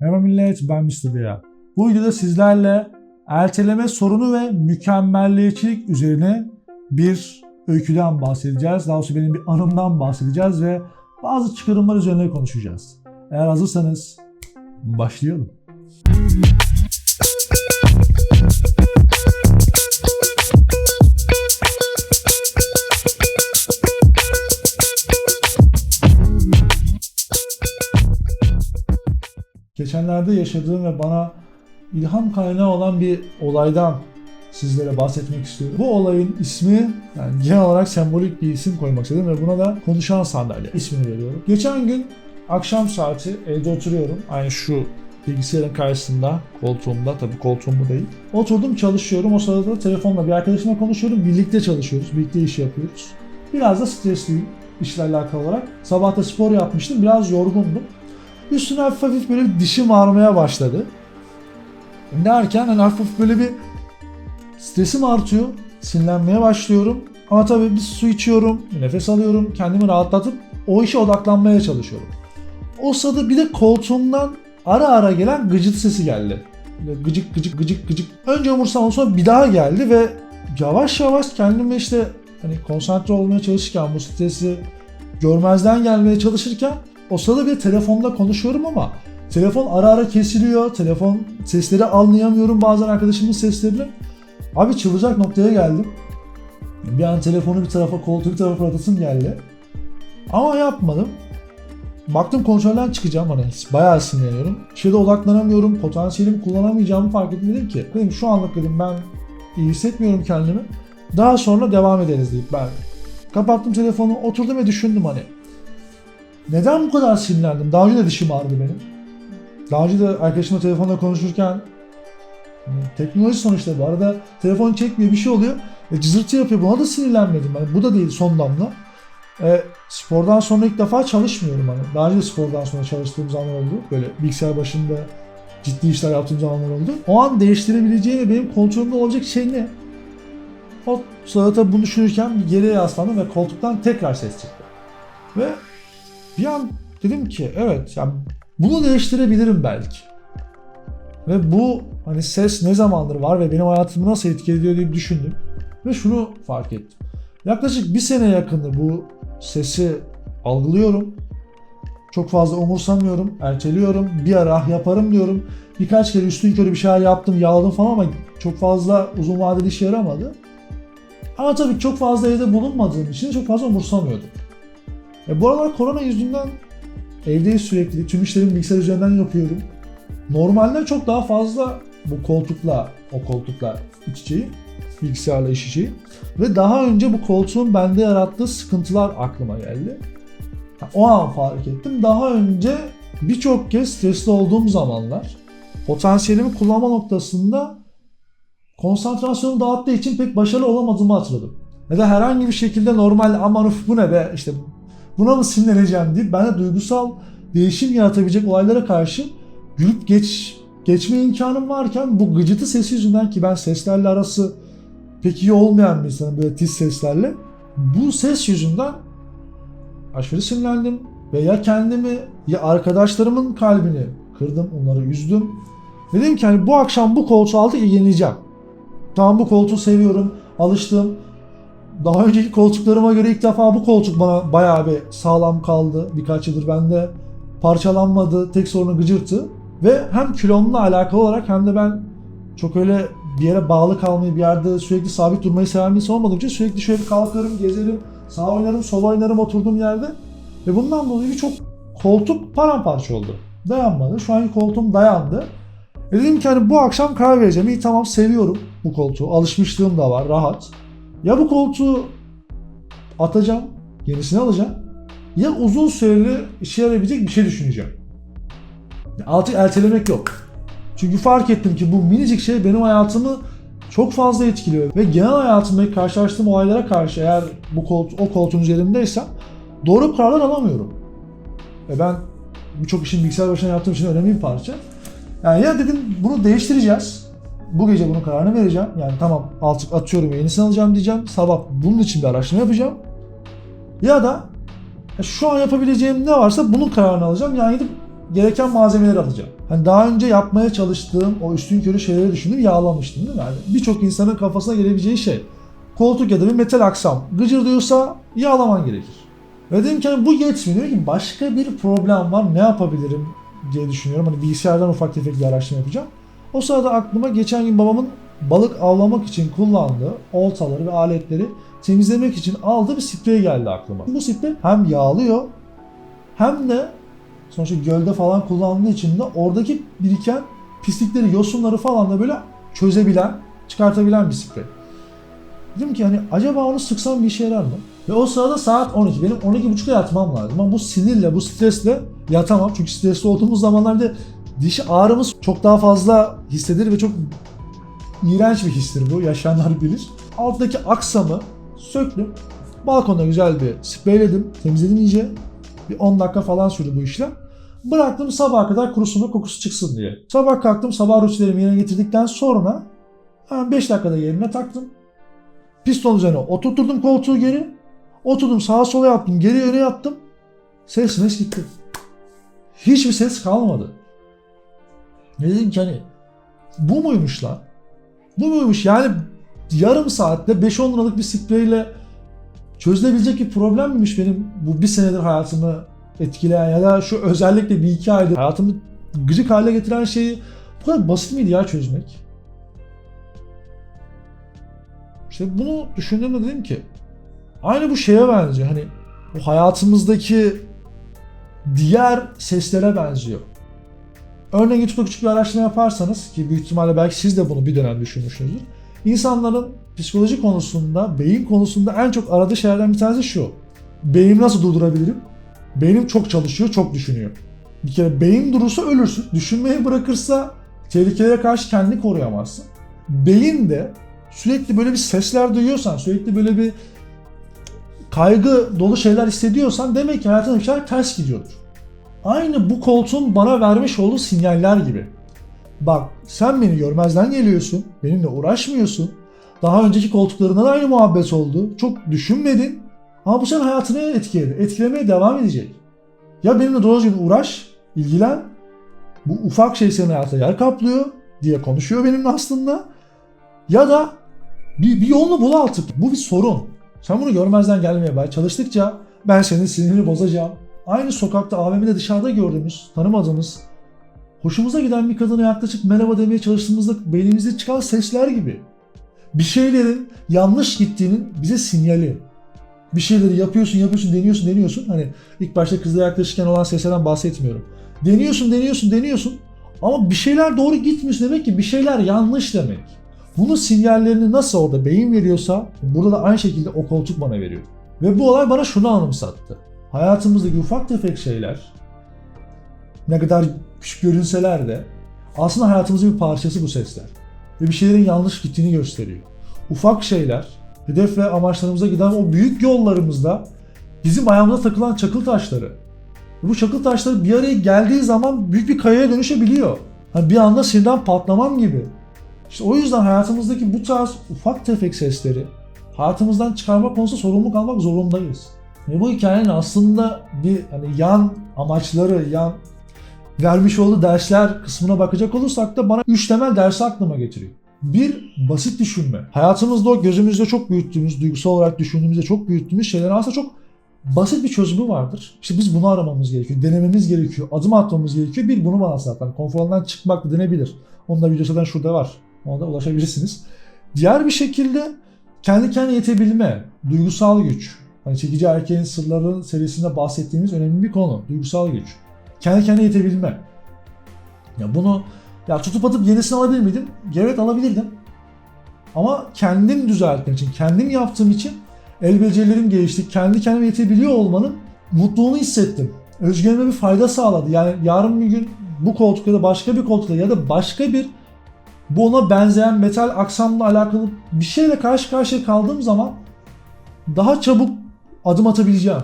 Merhaba millet ben Mr. Bia. Bu videoda sizlerle erteleme sorunu ve mükemmelliyetçilik üzerine bir öyküden bahsedeceğiz. Daha doğrusu benim bir anımdan bahsedeceğiz ve bazı çıkarımlar üzerine konuşacağız. Eğer hazırsanız başlayalım. Geçenlerde yaşadığım ve bana ilham kaynağı olan bir olaydan sizlere bahsetmek istiyorum. Bu olayın ismi yani genel olarak sembolik bir isim koymak istedim ve buna da konuşan sandalye ismini veriyorum. Geçen gün akşam saati evde oturuyorum. Aynı şu bilgisayarın karşısında, koltuğumda, tabii koltuğum bu değil. Oturdum çalışıyorum. O sırada da telefonla bir arkadaşımla konuşuyorum. Birlikte çalışıyoruz, birlikte iş yapıyoruz. Biraz da stresliyim işle alakalı olarak. Sabah da spor yapmıştım, biraz yorgundum. Üstüne hafif hafif böyle bir dişim ağrımaya başladı. Derken hani hafif böyle bir stresim artıyor. Sinirlenmeye başlıyorum. Ama tabii bir su içiyorum, nefes alıyorum. Kendimi rahatlatıp o işe odaklanmaya çalışıyorum. O sırada bir de koltuğumdan ara ara gelen gıcıt sesi geldi. Gıcık gıcık gıcık gıcık. Önce umursamadım sonra bir daha geldi ve yavaş yavaş kendime işte hani konsantre olmaya çalışırken bu stresi görmezden gelmeye çalışırken o sırada bir telefonda konuşuyorum ama telefon ara ara kesiliyor. Telefon sesleri anlayamıyorum bazen arkadaşımın seslerini. Abi çıldıracak noktaya geldim. Bir an telefonu bir tarafa, koltuğu bir tarafa fırlatasım geldi. Ama yapmadım. Baktım kontrolden çıkacağım hani bayağı sinirleniyorum. Şeyde odaklanamıyorum, potansiyelimi kullanamayacağımı fark ettim dedim ki dedim şu anlık dedim ben iyi hissetmiyorum kendimi. Daha sonra devam ederiz deyip ben kapattım telefonu oturdum ve düşündüm hani neden bu kadar sinirlendim? Daha önce de dişim ağrıdı benim. Daha önce de arkadaşımla telefonla konuşurken hani teknoloji sonuçta bu arada telefon çekmiyor bir şey oluyor ve cızırtı yapıyor. Buna da sinirlenmedim. Hani bu da değil son damla. E, spordan sonra ilk defa çalışmıyorum hani. Daha önce de spordan sonra çalıştığım zaman oldu. Böyle bilgisayar başında ciddi işler yaptığım zamanlar oldu. O an değiştirebileceğim ve benim kontrolümde olacak şey ne? O sırada bunu düşünürken bir geriye yaslandım ve koltuktan tekrar ses çıktı. Ve bir an dedim ki evet yani bunu değiştirebilirim belki. Ve bu hani ses ne zamandır var ve benim hayatımı nasıl etki ediyor diye düşündüm. Ve şunu fark ettim. Yaklaşık bir sene yakındır bu sesi algılıyorum. Çok fazla umursamıyorum, erteliyorum. Bir ara ah yaparım diyorum. Birkaç kere üstün körü bir şeyler yaptım, yağladım falan ama çok fazla uzun vadeli işe yaramadı. Ama tabii çok fazla evde bulunmadığım için çok fazla umursamıyordum. E bu aralar korona yüzünden evdeyiz sürekli. Tüm işlerimi bilgisayar üzerinden yapıyorum. Normalden çok daha fazla bu koltukla, o koltukla iç içeyim. Bilgisayarla iş içeyim. Ve daha önce bu koltuğun bende yarattığı sıkıntılar aklıma geldi. O an fark ettim. Daha önce birçok kez stresli olduğum zamanlar potansiyelimi kullanma noktasında konsantrasyonu dağıttığı için pek başarılı olamadığımı hatırladım. Ya da herhangi bir şekilde normal aman uf bu ne be işte buna mı sinirleneceğim deyip bende duygusal değişim yaratabilecek olaylara karşı gülüp geç geçme imkanım varken bu gıcıtı sesi yüzünden ki ben seslerle arası pek iyi olmayan bir insanım böyle tiz seslerle bu ses yüzünden aşırı sinirlendim ve ya kendimi ya arkadaşlarımın kalbini kırdım onları üzdüm. Dedim ki hani bu akşam bu koltuğu aldık yenileceğim. Tamam bu koltuğu seviyorum, alıştım. Daha önceki koltuklarıma göre ilk defa bu koltuk bana bayağı bir sağlam kaldı. Birkaç yıldır bende parçalanmadı. Tek sorunu gıcırtı. Ve hem kilomla alakalı olarak hem de ben çok öyle bir yere bağlı kalmayı, bir yerde sürekli sabit durmayı seven bir insan olmadığım için sürekli şöyle kalkarım, gezerim, sağ oynarım, sol oynarım oturduğum yerde. Ve bundan dolayı birçok koltuk paramparça oldu. Dayanmadı. Şu anki koltuğum dayandı. E dedim ki hani bu akşam karar vereceğim. İyi tamam seviyorum bu koltuğu. Alışmışlığım da var rahat. Ya bu koltuğu atacağım, yenisini alacağım. Ya uzun süreli işe yarayabilecek bir şey düşüneceğim. Artık ertelemek yok. Çünkü fark ettim ki bu minicik şey benim hayatımı çok fazla etkiliyor. Ve genel hayatımda karşılaştığım olaylara karşı eğer bu koltuğu, o koltuğun üzerindeysem doğru kararlar alamıyorum. Ve ben birçok işin bilgisayar başına yaptığım için önemli bir parça. Yani ya dedim bunu değiştireceğiz. Bu gece bunun kararını vereceğim. Yani tamam artık atıyorum yenisini alacağım diyeceğim. Sabah bunun için bir araştırma yapacağım. Ya da şu an yapabileceğim ne varsa bunun kararını alacağım. Yani gidip gereken malzemeleri alacağım. Hani daha önce yapmaya çalıştığım o üstün körü şeyleri düşündüm yağlamıştım değil mi? Yani birçok insanın kafasına gelebileceği şey. Koltuk ya da bir metal aksam gıcırdıyorsa yağlaman gerekir. Ve dedim ki hani bu yetmiyor. Dedim ki başka bir problem var ne yapabilirim diye düşünüyorum. Hani bilgisayardan ufak tefek bir araştırma yapacağım. O sırada aklıma geçen gün babamın balık avlamak için kullandığı oltaları ve aletleri temizlemek için aldığı bir sprey geldi aklıma. Bu sprey hem yağlıyor hem de sonuçta gölde falan kullandığı için de oradaki biriken pislikleri, yosunları falan da böyle çözebilen, çıkartabilen bir sprey. Dedim ki hani acaba onu sıksam bir işe yarar mı? Ve o sırada saat 12. Benim 12.30'da yatmam lazım. Ama bu sinirle, bu stresle yatamam. Çünkü stresli olduğumuz zamanlarda diş ağrımız çok daha fazla hissedilir ve çok iğrenç bir histir bu. Yaşayanlar bilir. Alttaki aksamı söktüm. Balkonda güzel bir spreyledim. Temizledim iyice. Bir 10 dakika falan sürdü bu işlem. Bıraktım sabaha kadar kurusun kokusu çıksın diye. Sabah kalktım sabah rutinlerimi yerine getirdikten sonra hemen 5 dakikada yerine taktım. Piston üzerine oturtturdum koltuğu geri. Oturdum sağa sola yattım, geri öne yattım. Ses mes gitti. Hiçbir ses kalmadı. Dedim ki hani bu muymuş lan? Bu muymuş? Yani yarım saatte 5-10 liralık bir spreyle çözülebilecek bir problem miymiş benim bu bir senedir hayatımı etkileyen ya da şu özellikle bir iki aydır hayatımı gıcık hale getiren şeyi bu kadar basit miydi ya çözmek? İşte bunu düşündüğümde dedim ki aynı bu şeye benziyor. Hani bu hayatımızdaki diğer seslere benziyor. Örneğin YouTube'da küçük bir araştırma yaparsanız ki büyük ihtimalle belki siz de bunu bir dönem düşünmüşsünüzdür. İnsanların psikoloji konusunda, beyin konusunda en çok aradığı şeylerden bir tanesi şu. Beynimi nasıl durdurabilirim? Beynim çok çalışıyor, çok düşünüyor. Bir kere beyin durursa ölürsün. Düşünmeyi bırakırsa tehlikelere karşı kendini koruyamazsın. Beyin de sürekli böyle bir sesler duyuyorsan, sürekli böyle bir kaygı dolu şeyler hissediyorsan demek ki hayatında bir şeyler ters gidiyordur. Aynı bu koltuğun bana vermiş olduğu sinyaller gibi. Bak sen beni görmezden geliyorsun, benimle uğraşmıyorsun. Daha önceki koltuklarında da aynı muhabbet oldu. Çok düşünmedin. Ama bu senin hayatını etkiledi. Etkilemeye devam edecek. Ya benimle doğru düzgün uğraş, ilgilen. Bu ufak şey senin hayatında yer kaplıyor diye konuşuyor benimle aslında. Ya da bir, bir yolunu bul artık. Bu bir sorun. Sen bunu görmezden gelmeye. Çalıştıkça ben senin sinirini bozacağım. Aynı sokakta AVM'de dışarıda gördüğümüz, tanımadığımız, hoşumuza giden bir kadına yaklaşıp merhaba demeye çalıştığımızda beynimizde çıkan sesler gibi. Bir şeylerin yanlış gittiğinin bize sinyali. Bir şeyleri yapıyorsun, yapıyorsun, deniyorsun, deniyorsun. Hani ilk başta kızla yaklaşırken olan seslerden bahsetmiyorum. Deniyorsun, deniyorsun, deniyorsun. Ama bir şeyler doğru gitmiyor demek ki bir şeyler yanlış demek. Bunun sinyallerini nasıl orada beyin veriyorsa burada da aynı şekilde o koltuk bana veriyor. Ve bu olay bana şunu anımsattı. Hayatımızdaki ufak tefek şeyler ne kadar küçük görünseler de aslında hayatımızın bir parçası bu sesler. Ve bir şeylerin yanlış gittiğini gösteriyor. Ufak şeyler, hedef ve amaçlarımıza giden o büyük yollarımızda bizim ayağımıza takılan çakıl taşları. Bu çakıl taşları bir araya geldiği zaman büyük bir kayaya dönüşebiliyor. Hani bir anda sinirden patlamam gibi. İşte o yüzden hayatımızdaki bu tarz ufak tefek sesleri hayatımızdan çıkarmak konusunda sorumluluk almak zorundayız. Ve bu hikayenin aslında bir hani yan amaçları, yan vermiş olduğu dersler kısmına bakacak olursak da bana üç temel dersi aklıma getiriyor. Bir, basit düşünme. Hayatımızda o gözümüzde çok büyüttüğümüz, duygusal olarak düşündüğümüzde çok büyüttüğümüz şeylerin aslında çok basit bir çözümü vardır. İşte biz bunu aramamız gerekiyor, denememiz gerekiyor, adım atmamız gerekiyor. Bir, bunu bana zaten konforundan çıkmak da denebilir. Onun da videosu şurada var. Ona da ulaşabilirsiniz. Diğer bir şekilde kendi kendine yetebilme, duygusal güç. Hani çekici erkeğin sırları serisinde bahsettiğimiz önemli bir konu. Duygusal güç. Kendi kendine yetebilme. Ya bunu ya tutup atıp yenisini alabilir miydim? Evet alabilirdim. Ama kendim düzeltmek için, kendim yaptığım için el becerilerim gelişti. Kendi kendime yetebiliyor olmanın mutluluğunu hissettim. Özgürlüğüme bir fayda sağladı. Yani yarın bir gün bu koltukta da başka bir koltukta ya da başka bir bu ona benzeyen metal aksamla alakalı bir şeyle karşı karşıya kaldığım zaman daha çabuk adım atabileceğim.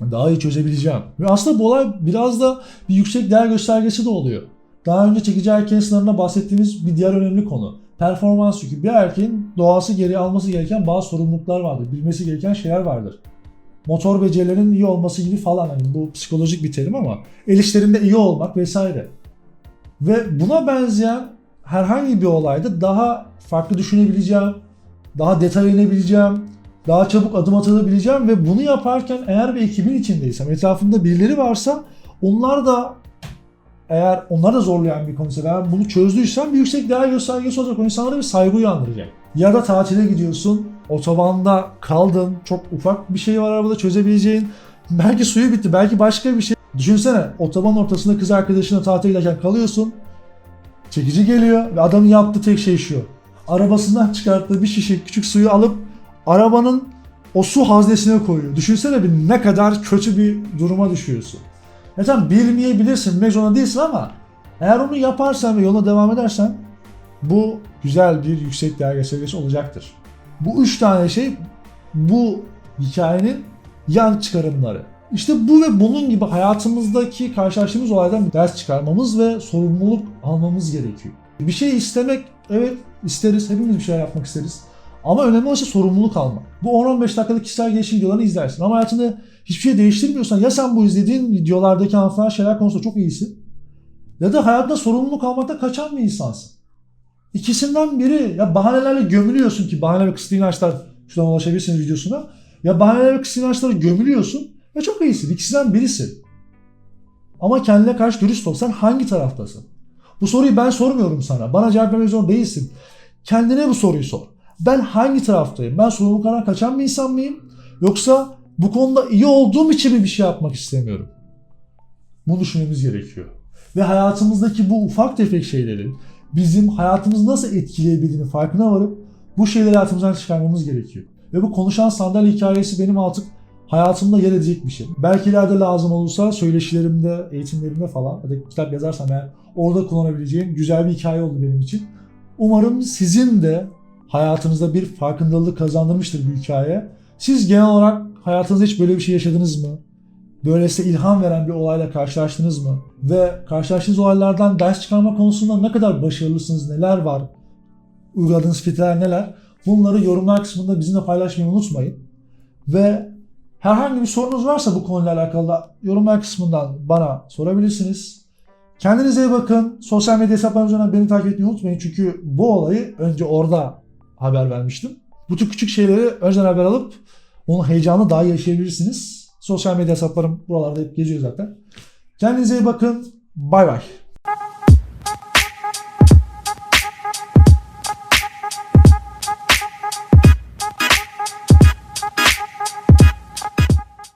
Daha iyi çözebileceğim. Ve aslında bu olay biraz da bir yüksek değer göstergesi de oluyor. Daha önce çekici erkeğin sınırında bahsettiğimiz bir diğer önemli konu. Performans yükü. Bir erkeğin doğası geri alması gereken bazı sorumluluklar vardır. Bilmesi gereken şeyler vardır. motor becerilerinin iyi olması gibi falan hani bu psikolojik bir terim ama el işlerinde iyi olmak vesaire. Ve buna benzeyen herhangi bir olayda daha farklı düşünebileceğim, daha detay inebileceğim, daha çabuk adım atabileceğim ve bunu yaparken eğer bir ekibin içindeysem, etrafımda birileri varsa onlar da eğer onlar da zorlayan bir konuysa ben bunu çözdüysem bir yüksek değer göstergesi olacak. O insanlara bir saygı uyandıracak. Ya da tatile gidiyorsun, otobanda kaldın, çok ufak bir şey var arabada çözebileceğin. Belki suyu bitti, belki başka bir şey. Düşünsene otoban ortasında kız arkadaşına tatile giderken kalıyorsun. Çekici geliyor ve adamın yaptığı tek şey şu. Arabasından çıkarttığı bir şişe küçük suyu alıp arabanın o su haznesine koyuyor. Düşünsene bir ne kadar kötü bir duruma düşüyorsun. Ya sen bilmeyebilirsin, bilmek zorunda değilsin ama eğer onu yaparsan ve yoluna devam edersen bu güzel bir yüksek değer göstergesi olacaktır. Bu üç tane şey bu hikayenin yan çıkarımları. İşte bu ve bunun gibi hayatımızdaki karşılaştığımız olaydan bir ders çıkarmamız ve sorumluluk almamız gerekiyor. Bir şey istemek evet isteriz, hepimiz bir şeyler yapmak isteriz. Ama önemli olan şey sorumluluk almak. Bu 10-15 dakikalık kişisel gelişim videolarını izlersin. Ama hayatında hiçbir şey değiştirmiyorsan ya sen bu izlediğin videolardaki anlatılan şeyler konusunda çok iyisin. Ya da hayatta sorumluluk almakta kaçan bir insansın. İkisinden biri ya bahanelerle gömülüyorsun ki bahane ve kısıtlı inançlar şuradan ulaşabilirsiniz videosuna. Ya bahaneler ve kısıtlı inançlara gömülüyorsun ve çok iyisin. İkisinden birisin. Ama kendine karşı dürüst ol. Sen hangi taraftasın? Bu soruyu ben sormuyorum sana. Bana cevap vermek zorunda değilsin. Kendine bu soruyu sor. Ben hangi taraftayım? Ben sorumluluklardan kaçan bir insan mıyım? Yoksa bu konuda iyi olduğum için mi bir şey yapmak istemiyorum? Bunu düşünmemiz gerekiyor. Ve hayatımızdaki bu ufak tefek şeylerin bizim hayatımızı nasıl etkileyebildiğini farkına varıp bu şeyleri hayatımızdan çıkarmamız gerekiyor. Ve bu konuşan sandalye hikayesi benim artık hayatımda yer edecek bir şey. Belki ileride lazım olursa söyleşilerimde, eğitimlerimde falan ya da kitap yazarsam eğer orada kullanabileceğim güzel bir hikaye oldu benim için. Umarım sizin de hayatınızda bir farkındalık kazandırmıştır bu hikaye. Siz genel olarak hayatınızda hiç böyle bir şey yaşadınız mı? Böyle size ilham veren bir olayla karşılaştınız mı? Ve karşılaştığınız olaylardan ders çıkarma konusunda ne kadar başarılısınız, neler var? Uyguladığınız filtreler neler? Bunları yorumlar kısmında bizimle paylaşmayı unutmayın. Ve herhangi bir sorunuz varsa bu konuyla alakalı da yorumlar kısmından bana sorabilirsiniz. Kendinize iyi bakın. Sosyal medya hesaplarımızdan beni takip etmeyi unutmayın. Çünkü bu olayı önce orada haber vermiştim. Bu tür küçük şeyleri önceden haber alıp onun heyecanını daha iyi yaşayabilirsiniz. Sosyal medya hesaplarım buralarda hep geziyor zaten. Kendinize iyi bakın. Bay bay.